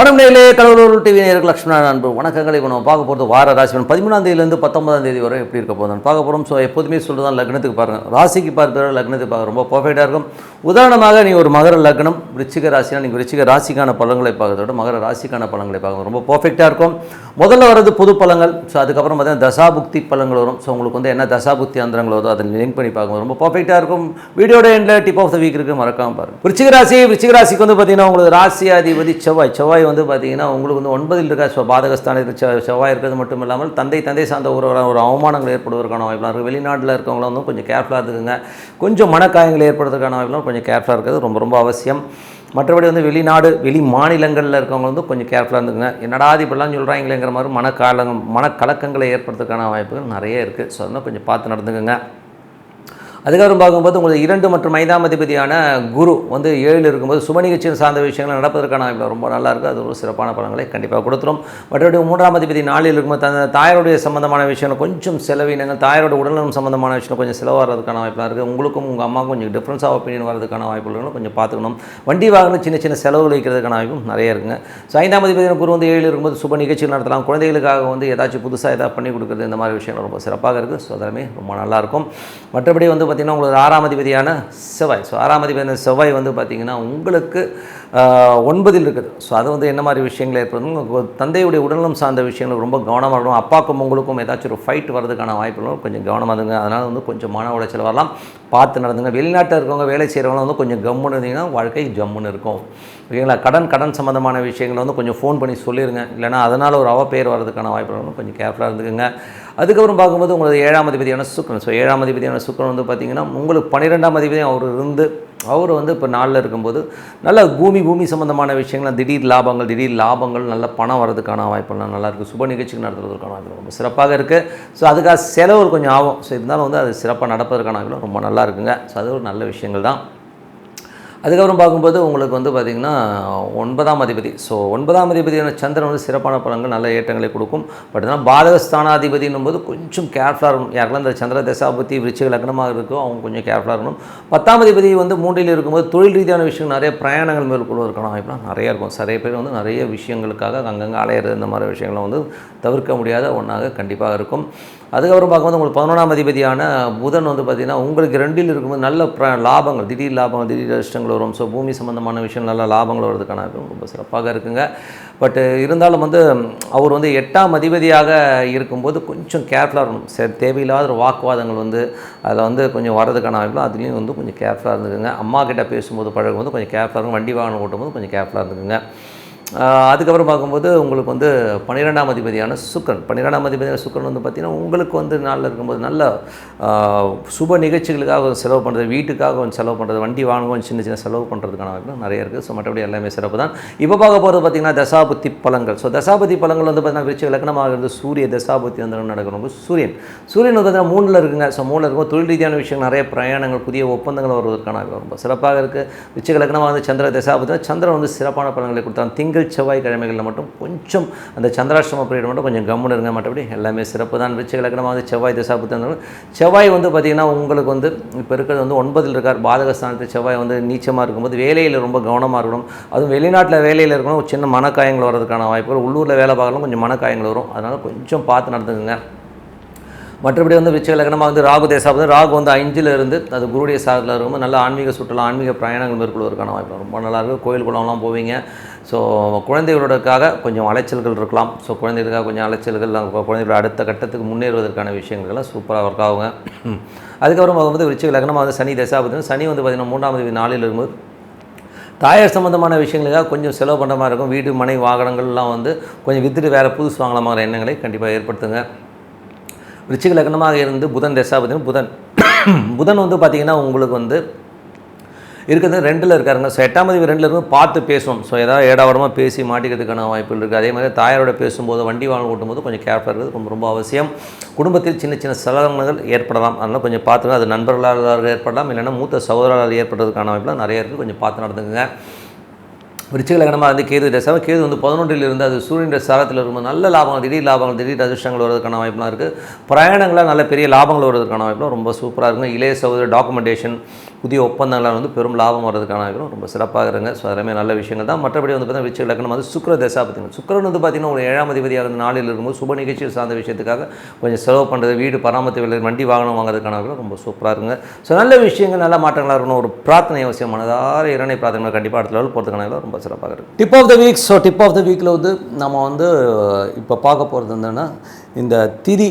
வணக்கம் நேரிலே கடவுளூர் டிவி நேருக்கு லட்சுமணன் அன்பு வணக்கங்களை நம்ம பார்க்க போகிறது வார ராசி பதிமூணாம் தேதியிலேருந்து பத்தொன்பதாம் தேதி வரை எப்படி இருக்க போதும் பார்க்க போகிறோம் ஸோ எப்போதுமே சொல்லுதான் லக்னத்துக்கு பாருங்கள் ராசிக்கு பார்க்குற லக்னத்துக்கு பார்க்க ரொம்ப பர்ஃபெக்டாக இருக்கும். உதாரணமாக நீங்கள் ஒரு மகர லக்னம் ரிச்சிக ராசினா நீங்கள் ரிச்சிக ராசிக்கான பழங்களை பார்க்கறதோட விட மகர ராசிக்கான பழங்களை பார்க்கணும் ரொம்ப பர்ஃபெக்டாக இருக்கும். முதல்ல வர்றது புது பழங்கள் ஸோ அதுக்கப்புறம் பார்த்தீங்கன்னா தசாபுக்தி பழங்கள் வரும். ஸோ உங்களுக்கு வந்து என்ன தசாபுக்தி அந்தரங்கள் வருதோ அதை லிங்க் பண்ணி பார்க்கணும் ரொம்ப பர்ஃபெக்டாக இருக்கும். வீடியோட எண்டில் டிப் ஆஃப் த வீக் இருக்குது மறக்காமல் பாருங்கள் ரிச்சிக ராசி ரிச்சிக ராசிக்கு வந்து பார்த்தீங்கன்னா உங்களுக்கு ராசி அதிபதி செவ்வாய். செவ்வாய் வந்து பார்த்தீங்கன்னா உங்களுக்கு வந்து ஒன்பதில் இருக்க பாதகஸ்தானத்தில் செ- செவ்வாய் இருக்கிறது மட்டும் இல்லாமல் தந்தை தந்தை சார்ந்த ஒரு ஒரு அவமானங்கள் ஏற்படுவதற்கான வாய்ப்புலாம் இருக்குது வெளிநாட்டில் இருக்கவங்களும் வந்து கொஞ்சம் கேர்ஃபுல்லாக இருக்குங்க கொஞ்சம் மனக்காயங்கள் ஏற்படுறதுக்கான வாய்ப்புலாம் கொஞ்சம் கேர்ஃபுல்லாக இருக்கிறது ரொம்ப ரொம்ப அவசியம். மற்றபடி வந்து வெளிநாடு வெளி மாநிலங்களில் இருக்கவங்க வந்து கொஞ்சம் கேர்ஃபுல்லாக இருந்துக்குங்க. என்னடா இது இப்படிலாம் சொல்கிறாங்களேங்கிற மாதிரி மனக்காலங்க மனக்கலக்கங்களை ஏற்படுறதுக்கான வாய்ப்புகள் நிறைய இருக்குது ஸோ அதனால் கொஞ்சம் பார்த்து நடந்துக்குங்க. அதுக்கப்புறம் பார்க்கும்போது உங்களுக்கு இரண்டு மற்றும் ஐந்தாம் அதிபதியான குரு வந்து ஏழில் இருக்கும்போது சுப நிகழ்ச்சியில் சார்ந்த விஷயங்கள் நடப்பதற்கான வாய்ப்பு ரொம்ப நல்லா இருக்குது அது ஒரு சிறப்பான பலன்களை கண்டிப்பாக கொடுத்துரும். மற்றபடி மூன்றாம் அதிபதி நாளில் இருக்கும்போது அந்த தாயாருடைய சம்மந்தமான விஷயங்கள் கொஞ்சம் செலவினங்கள் தாயாரோட உடல்நலம் சம்மந்தமான விஷயம் கொஞ்சம் செலவாகிறதுக்கான வாய்ப்பாக இருக்குது உங்களுக்கும் உங்கள் அம்மாவுக்கும் கொஞ்சம் டிஃப்ரென்ஸ் ஆஃப் ஒப்பீனியன் வரதுக்கான வாய்ப்புகளும் கொஞ்சம் பார்த்துக்கணும். வண்டி வாகனம் சின்ன சின்ன செலவுகள் வைக்கிறதுக்கான வாய்ப்பும் நிறைய இருக்குங்க. ஸோ ஐந்தாம் அதிபதியான குரு வந்து ஏழில் இருக்கும்போது சுப நிகழ்ச்சிகள் நடத்தலாம். குழந்தைகளுக்காக வந்து ஏதாச்சும் புதுசாக ஏதாவது பண்ணி கொடுக்குறது இந்த மாதிரி விஷயங்கள் ரொம்ப சிறப்பாக இருக்குது ஸோ அதெல்லாமே ரொம்ப நல்லாயிருக்கும் மற்றபடி வந்து பார்த்திங்கன்னா உங்களுக்கு ஆறாம் அதிபதியான செவ்வாய். ஸோ ஆறாம் அதிபதியான செவ்வாய் வந்து பார்த்திங்கன்னா உங்களுக்கு ஒன்பதில் இருக்குது. ஸோ அது வந்து என்ன மாதிரி விஷயங்கள் ஏற்படுது தந்தையுடைய உடல்நலம் சார்ந்த விஷயங்கள் ரொம்ப கவனமாக இருக்கணும். அப்பாக்கும் உங்களுக்கும் ஏதாச்சும் ஒரு ஃபைட் வரதுக்கான வாய்ப்புகளும் கொஞ்சம் கவனமாக இருங்க அதனால் வந்து கொஞ்சம் மன உளைச்சல் வரலாம். பார்த்து நடந்துங்க. வெளிநாட்டில் இருக்கவங்க வேலை செய்கிறவங்க வந்து கொஞ்சம் கம்முன்னு இருந்தீங்கன்னா வாழ்க்கை ஜம்முன்னு இருக்கும். ஓகேங்களா? கடன் கடன் சம்மந்தமான விஷயங்களை வந்து கொஞ்சம் ஃபோன் பண்ணி சொல்லிடுங்க இல்லைனா அதனால் ஒரு அவ பேர் வர்றதுக்கான வாய்ப்புகளும் கொஞ்சம் கேர்ஃபுல்லாக இருந்துக்குங்க. அதுக்கப்புறம் பார்க்கும்போது உங்களது ஏழாம் அதிபதியான சுக்கரன். ஸோ ஏழாம் அதிபதியான சுக்கரன் வந்து பார்த்திங்கன்னா உங்களுக்கு பன்னிரெண்டாம் அதிபதி அவர் இருந்து அவர் வந்து இப்போ நாளில் இருக்கும்போது நல்ல பூமி பூமி சம்மந்தமான விஷயங்கள் திடீர் லாபங்கள் திடீர் லாபங்கள் நல்ல பணம் வரதுக்கான வாய்ப்புலாம் நல்லாயிருக்கு சுப நிகழ்ச்சிகள் நடத்துறதுக்கான வாய்ப்பு ரொம்ப சிறப்பாக இருக்குது ஸோ அதுக்காக செலவு கொஞ்சம் ஆகும். ஸோ இருந்தாலும் வந்து அது சிறப்பாக நடப்பதற்கான வாய்ப்பு ரொம்ப நல்லா இருக்குங்க. ஸோ அது ஒரு நல்ல விஷயங்கள் தான். அதுக்கப்புறம் பார்க்கும்போது உங்களுக்கு வந்து பார்த்திங்கன்னா ஒன்பதாம் அதிபதி. ஸோ ஒன்பதாம் அதிபதியான சந்திரன் வந்து சிறப்பான பலன்கள் நல்ல ஏற்றங்களை கொடுக்கும். பட் ஆனால் பாதகஸ்தானாதிபதினும் போது கொஞ்சம் கேர்ஃபுல்லாக இருக்கணும். யாருக்கெல்லாம் இந்த சந்திர தசாபதி விருச்சிக லக்னமாக இருக்கோ அவங்க கொஞ்சம் கேர்ஃபுல்லாக இருக்கணும். பத்தாம் அதிபதி வந்து மூன்றில் இருக்கும்போது தொழில் ரீதியான விஷயங்கள் நிறைய பிரயாணங்கள் மேற்கொள்ள இருக்கணும் வாய்ப்புலாம் நிறைய இருக்கும். நிறைய பேர் வந்து நிறைய விஷயங்களுக்காக அங்கங்கே அலையிறது இந்த மாதிரி விஷயங்களை வந்து தவிர்க்க முடியாத ஒன்றாக கண்டிப்பாக இருக்கும். அதுக்கப்புறம் பார்க்கும்போது உங்களுக்கு பதினொன்றாம் அதிபதியான புதன் வந்து பார்த்திங்கன்னா உங்களுக்கு ரெண்டில் இருக்கும்போது நல்ல ப்ர லாபங்கள் திடீர் லாபங்கள் திடீர் அதிர்ஷ்டங்கள் வரும். ஸோ பூமி சம்மந்தமான விஷயம் நல்ல லாபங்கள் வர்றதுக்கான ரொம்ப சிறப்பாக இருக்குங்க. பட் இருந்தாலும் வந்து அவர் வந்து எட்டாம் அதிபதியாக இருக்கும்போது கொஞ்சம் கேர்ஃபுல்லாக இருக்கணும். சரி தேவையில்லாத ஒரு வாக்குவாதங்கள் வந்து அதில் வந்து கொஞ்சம் வர்றதுக்கான வாய்ப்பு அதுலேயும் வந்து கொஞ்சம் கேர்ஃபுல்லாக இருந்துக்குங்க. அம்மா கிட்ட பேசும்போது பழகும்போது கொஞ்சம் கேர்ஃபுல்லாக இருக்கும் வண்டி வாகனம் ஓட்டும்போது கொஞ்சம் கேர்ஃபுல்லாக இருந்துக்குங்க. அதுக்கப்புறம் பார்க்கும்போது உங்களுக்கு வந்து பன்னிரெண்டாம் அதிபதியான சுக்கரன். பன்னிரெண்டாம் அதிபதியான சுக்கரன் வந்து பார்த்திங்கன்னா உங்களுக்கு வந்து நாளில் இருக்கும்போது நல்ல சுப நிகழ்ச்சிகளுக்காக செலவு பண்ணுறது வீட்டுக்காக கொஞ்சம் செலவு பண்ணுறது வண்டி வாங்குவோம் சின்ன சின்ன செலவு பண்ணுறதுக்கான வாய்ப்பு நிறைய இருக்குது. ஸோ மற்றபடி எல்லாமே சிறப்பு தான். இப்போ பார்க்க போகிறது பார்த்திங்கன்னா தசாபுத்தி பழங்கள். ஸோ தசாபதி பழங்கள் வந்து பார்த்திங்கன்னா விருச்சி லக்னமாக இருந்து சூரிய தசாபுத்தி வந்து நடக்கணும். சூரியன். சூரியன் வந்து பார்த்தீங்கன்னா மூணில் இருக்குங்க. ஸோ மூணில் இருக்கும் தொழில் ரீதியான விஷயம் நிறைய பிரயாணங்கள் புதிய ஒப்பந்தங்கள் வருவதற்கான ரொம்ப சிறப்பாக இருக்குது விருச்சிக லக்னமாக வந்து சந்திர தசாபுத்தி சந்திரன் வந்து சிறப்பான பலன்களை கொடுத்தாங்க திங்கள் செவ்வாய் கிழமைகளில் மட்டும் கொஞ்சம் அந்த சந்திராஷ்டம பீரியட் மட்டும் கொஞ்சம் கம்முன்னு இருங்க. மற்றபடி எல்லாமே சிறப்பு தான். விருச்சிக லக்னமாக வந்து செவ்வாய் தசாபுத்தி செவ்வாய் வந்து பார்த்திங்கன்னா உங்களுக்கு வந்து இப்போ இருக்கிறது வந்து ஒன்பதில் இருக்கார். பாதகஸ்தானத்தில் செவ்வாய் வந்து நீச்சமாக இருக்கும்போது வேலையில் ரொம்ப கவனமாக இருக்கணும். அதுவும் வெளிநாட்டில் வேலையில் இருக்கணும். ஒரு சின்ன மனக்காயங்கள் வரதுக்கான வாய்ப்புகள். உள்ளூரில் வேலை பார்க்கலாம் கொஞ்சம் மனக்காயங்கள் வரும். அதனால் கொஞ்சம் பார்த்து நடந்துக்குங்க. மற்றபடி வந்து விச்சய லக்னமாக வந்து ராகு தேசாபதி ராகு வந்து அஞ்சில் இருந்து அது குருடைய சாதத்தில் இருக்கும் நல்ல ஆன்மீக சுற்றுலா ஆன்மீக பிரயாணங்கள் மேற்கொள்வதற்கான வாய்ப்பு ரொம்ப நல்லாயிருக்கும் கோயில் குளம்லாம் போவீங்க. ஸோ குழந்தைகளோடக்காக கொஞ்சம் அலைச்சல்கள் இருக்கலாம். ஸோ குழந்தைகளுக்காக கொஞ்சம் அலைச்சல்கள் குழந்தைகளோட அடுத்த கட்டத்துக்கு முன்னேறுவதற்கான விஷயங்கள்லாம் சூப்பராக ஒர்க் ஆகுங்க. அதுக்கப்புறம் வந்து விருச்சிக லக்னமாக வந்து சனி தசாபதி சனி வந்து பார்த்திங்கன்னா மூன்றாம் தேதி நாளில் இருக்கும்போது தாயார் சம்மந்தமான விஷயங்களுக்காக கொஞ்சம் செலவு பண்ணுற மாதிரி இருக்கும். வீடு மனை வாகனங்கள்லாம் வந்து கொஞ்சம் வித்துட்டு வேறு புதுசு வாங்கலாமாங்கிற எண்ணங்களை கண்டிப்பாக ஏற்படுத்துங்க. விருச்சிக லக்னமாக இருந்து புதன் தசாபதினு புதன். புதன் வந்து பார்த்திங்கன்னா உங்களுக்கு வந்து இருக்கிறது ரெண்டில் இருக்காருங்க. ஸோ எட்டாம் தேதி ரெண்டில் இருந்து பார்த்து பேசுவோம் ஸோ ஏதாவது ஏடாவடமாக பேசி மாட்டிக்கிறதுக்கான வாய்ப்புகள் இருக்குது அதே மாதிரி தாயாரோட பேசும்போது வண்டி வாகனம் ஓட்டும்போது கொஞ்சம் கேர்ஃபுல்லாக இருக்குது ரொம்ப ரொம்ப அவசியம். குடும்பத்தில் சின்ன சின்ன சலனங்கள் ஏற்படலாம். அதனால் கொஞ்சம் பார்த்துங்க அது நண்பர்களால் ஏற்படலாம். இல்லைன்னா மூத்த சகோதரர்களால் ஏற்படுறதுக்கான வாய்ப்புலாம் நிறைய இருக்குது கொஞ்சம் பார்த்து நடந்துங்க விருச்சிக லக்னமாக வந்து கேது தசை கேது வந்து பதினொன்றில் இருந்து அது சூரியன் சாரத்தில் இருக்கும்போது நல்ல லாபங்கள் திடீர் லாபங்கள் திடீர் அதிர்ஷ்டங்கள் வருவதற்கான வாய்ப்புலாம் இருக்குது பிரயாணங்களாக நல்ல பெரிய லாபங்கள் வருவதற்கான வாய்ப்புலாம் ரொம்ப சூப்பராக இருக்கும் இளைய சகோதர டாக்குமெண்டேஷன் புதிய ஒப்பந்தங்களால் வந்து பெரும் லாபம் வர்றதுக்கான ரொம்ப சிறப்பாக இருங்க ஸோ எல்லாமே நல்ல விஷயங்கள் தான். மற்றபடி வந்து பார்த்தீங்கன்னா விச்சு இலக்கணம் வந்து சுக்கர தசா பார்த்தீங்கன்னா சுக்கரன் வந்து பார்த்தீங்கன்னா ஒரு ஏழாம் அதிபதியாக இருந்த நாளில் இருக்கும்போது சுப நிகழ்ச்சிகள் சார்ந்த விஷயத்துக்காக கொஞ்சம் செலவு பண்ணுறது வீடு பராமரித்து விலை வண்டி வாகனம் வாங்குறதுக்கான ரொம்ப சூப்பராக இருங்க ஸோ நல்ல விஷயங்கள் நல்ல மாற்றங்களாக இருக்கணும். ஒரு பிரார்த்தனை அவசியம். மனதார இரணை பிரார்த்தனை கண்டிப்பாக அடுத்த லெவல் போகிறதுக்கான ரொம்ப சிறப்பாக இருக்கும் tip of the week so tip of the வீக்கில் வந்து நம்ம வந்து இப்போ பார்க்க போகிறது என்னன்னா இந்த திதி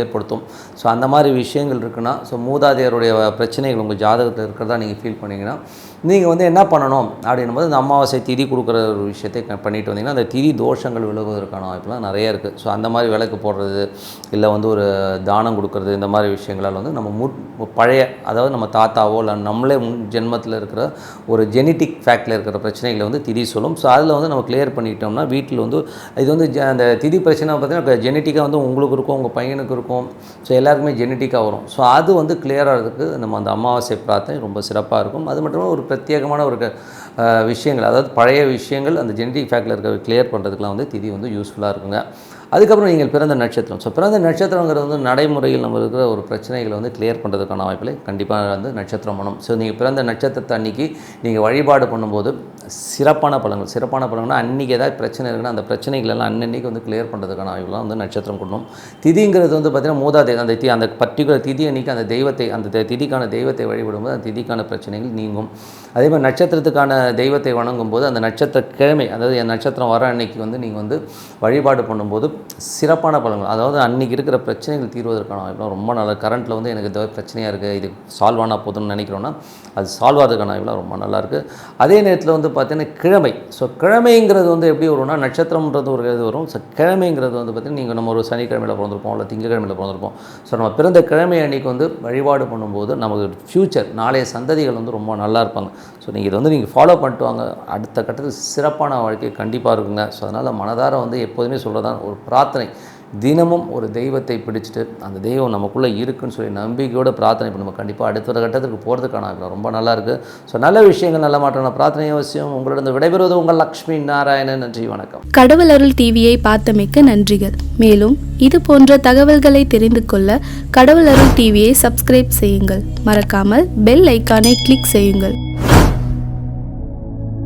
ஏற்படுத்தும். ஸோ அந்த மாதிரி விஷயங்கள் இருக்குன்னா ஸோ மூதாதையருடைய பிரச்சனைகள் உங்கள் ஜாதகத்தில் இருக்கிறதா நீங்கள் ஃபீல் பண்ணிங்கன்னா நீங்கள் வந்து என்ன பண்ணணும் அப்படின்னும் போது இந்த அமாவாசை திதி கொடுக்குற ஒரு விஷயத்தை க- பண்ணிட்டு வந்தீங்கன்னா அந்த திதி தோஷங்கள் விலகுவதற்கான வாய்ப்புலாம் நிறைய இருக்குது ஸோ அந்த மாதிரி விளக்கு போடுறது இல்லை வந்து ஒரு தானம் கொடுக்கறது இந்த மாதிரி விஷயங்களால் வந்து நம்ம முட் பழைய அதாவது நம்ம தாத்தாவோ இல்லை நம்மளே முன் ஜென்மத்தில் இருக்கிற ஒரு ஜெனட்டிக் ஃபேக்டில் இருக்கிற பிரச்சனைகளை வந்து திதி சொல்லும். ஸோ அதில் வந்து நம்ம கிளியர் பண்ணிட்டோம்னா வீட்டில் வந்து இது வந்து அந்த திதி பிரச்சனை பார்த்தீங்கன்னா ஜெனட்டிக்காக வந்து உங்களுக்கு இருக்கும் உங்கள் பையனுக்கு இருக்கும். ஸோ எல்லாருக்குமே ஜெனட்டிக்காக வரும். ஸோ அது வந்து கிளியர் ஆகிறதுக்கு நம்ம அந்த அமாவாசை பிரார்த்தனை ரொம்ப சிறப்பாக இருக்கும். அது மட்டும் ஒரு பிரத்யேகமான ஒரு க- விஷயங்கள் அதாவது பழைய விஷயங்கள் அந்த ஜெனடிக் ஃபேக்டில் இருக்கிற கிளியர் பண்ணுறதுக்குலாம் வந்து திதி வந்து யூஸ்ஃபுல்லாக இருக்குங்க. அதுக்கப்புறம் நீங்கள் பிறந்த நட்சத்திரம். ஸோ பிறந்த நட்சத்திரங்கிறது வந்து நடைமுறையில் நம்ம இருக்கிற ஒரு பிரச்சனைகளை வந்து கிளியர் பண்ணுறதுக்கான வாய்ப்பில் கண்டிப்பாக வந்து நட்சத்திரம் பண்ணும் ஸோ நீங்கள் பிறந்த நட்சத்திரத்தை அன்னைக்கு நீங்கள் வழிபாடு பண்ணும்போது சிறப்பான பலன்கள். சிறப்பான பலன்கள்னா அன்றைக்கி ஏதாவது பிரச்சனை இருக்குன்னா அந்த பிரச்சனைகள் எல்லாம் அன்னன்னைக்கு வந்து கிளியர் பண்ணுறதுக்கான ஆய்வுலாம் வந்து நட்சத்திரம் கொடுக்கணும் திதிங்கிறது வந்து பார்த்திங்கன்னா மூதாதை அந்த தி அந்த பர்டிகுலர் திதி அன்னைக்கு அந்த தெய்வத்தை அந்த தெ- திதிக்கான தெய்வத்தை வழிபடும்போது அந்த திதிக்கான பிரச்சனைகள் நீங்கும். அதே மாதிரி நட்சத்திரத்துக்கான தெய்வத்தை வணங்கும் போது அந்த நட்சத்திர கிழமை அதாவது என் நட்சத்திரம் வர அன்னைக்கு வந்து நீங்கள் வந்து வழிபாடு பண்ணும்போது சிறப்பான பலன்கள் அதாவது அன்றைக்கி இருக்கிற பிரச்சனைகள் தீர்வதற்கான ஆய்வுலாம் ரொம்ப நல்ல கரண்ட்டில் வந்து எனக்கு இந்த பிரச்சனையாக இருக்குது இது சால்வ் ஆனால் போதும்னு நினைக்கிறோன்னா அது சால்வ் ஆகிறதுக்கான ஆய்வுலாம் ரொம்ப நல்லா இருக்குது அதே நேரத்தில் வந்து பார்த்தீங்கன்னா கிழமை. ஸோ கிழமைங்கிறது வந்து எப்படி வரும்னா நட்சத்திரம்ன்றது ஒரு இது வரும். ஸோ கிழமைங்கிறது வந்து பார்த்தீங்கன்னா நீங்கள் நம்ம ஒரு சனிக்கிழமையில் பிறந்திருப்போம் இல்லை திங்கக்கிழமையில் பிறந்திருப்போம். ஸோ நம்ம பிறந்த கிழமை அன்னைக்கு வந்து வழிபாடு பண்ணும்போது நமக்கு ஃப்யூச்சர் நாளைய சந்ததிகள் வந்து ரொம்ப நல்லா இருப்பாங்க. ஸோ நீங்கள் இதை வந்து நீங்கள் ஃபாலோ பண்ணிட்டு வாங்க. அடுத்த கட்டத்தில் சிறப்பான வாழ்க்கை கண்டிப்பாக இருக்குங்க. ஸோ அதனால் மனதார வந்து எப்போதுமே சொல்கிறதான் ஒரு பிரார்த்தனை. தினமும் ஒரு தெய்வத்தை பிடிச்சிட்டு அந்த தெய்வம் நமக்குள்ளே இருக்குன்னு சொல்லி நம்பிக்கையோட பிரார்த்தனை பண்ணுவோம் கண்டிப்பாக அடுத்த கட்டத்துக்கு போகிறதுக்கான ரொம்ப நல்லா இருக்குது ஸோ நல்ல விஷயங்கள் நல்ல மாற்றம் பிரார்த்தனை அவசியம். உங்களிடம் விடைபெறுவது உங்கள் லக்ஷ்மி நாராயணன். நன்றி வணக்கம். கடவுள் அருள் டிவியை பார்த்தமைக்க நன்றிகள். மேலும் இது போன்ற தகவல்களை தெரிந்து கொள்ள கடவுள் அருள் டிவியை சப்ஸ்கிரைப் செய்யுங்கள். மறக்காமல் பெல் ஐக்கானை கிளிக் செய்யுங்கள்.